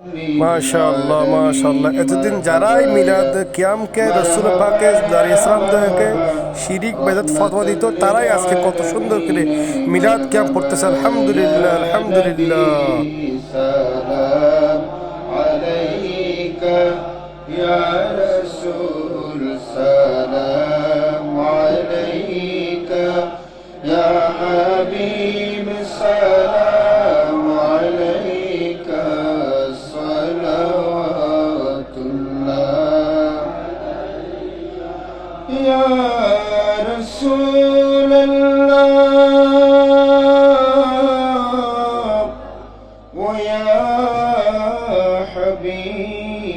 মাশাআল্লাহ মাশাআল্লাহ। এতদিন যারাই মিলাদ কিয়ামকে, রসুল পাকে ইসলামকে শিরিক, বেদাত, ফতোয়া দিত, তারাই আজকে কত সুন্দর করে মিলাদ কিয়াম পড়তেছে। আলহামদুলিল্লাহ আলহামদুলিল্লাহ। হাবিব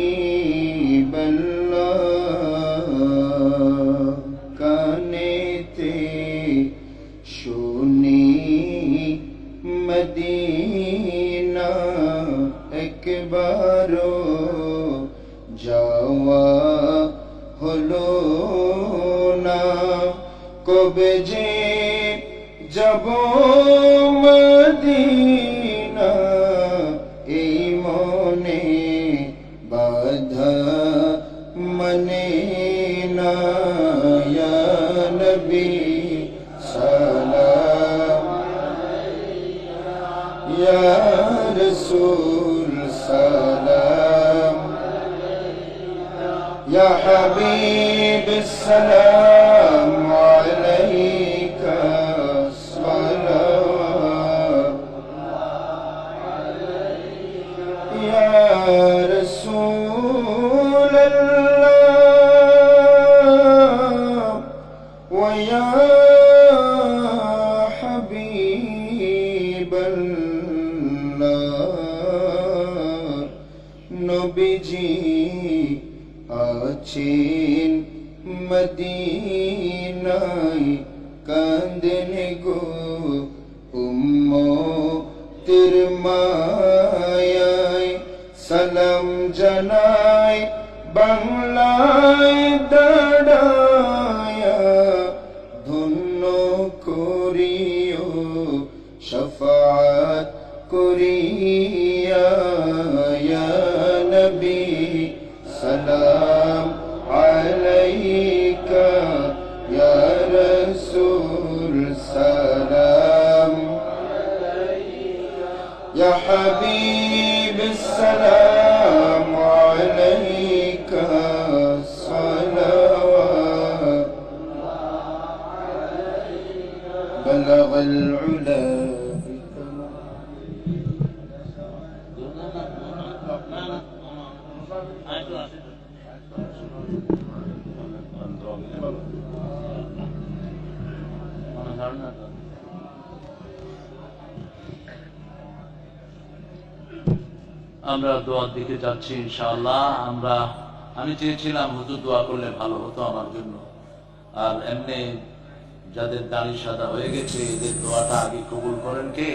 কানেতে শুনি মদিনা একবারও যাওয়া হলো না কবে যে যাব মদিনা منينا يا نبي سلام يا رسول سلام يا حبيب السلام عليك الصلاة يا رسول নবীজি আছেন মদিনায় কান্দেন গো উম্মতের মায়ায় সালাম জানাই বাংলায় দাঁড়ায়া ধন্য করিও শফাত করিয়া السلام عليك يا رسول سلام يا حبيب السلام عليك صلوات بلغ العلا আমরা দোয়ার দিকে যাচ্ছি, ইনশাআল্লাহ। আমরা, আমি চেয়েছিলাম হুজুর দোয়া করলে ভালো হতো আমার জন্য। আর এমনি যাদের দাড়ি সাদা হয়ে গেছে, এদের দোয়াটা আগে কবুল করেন কে?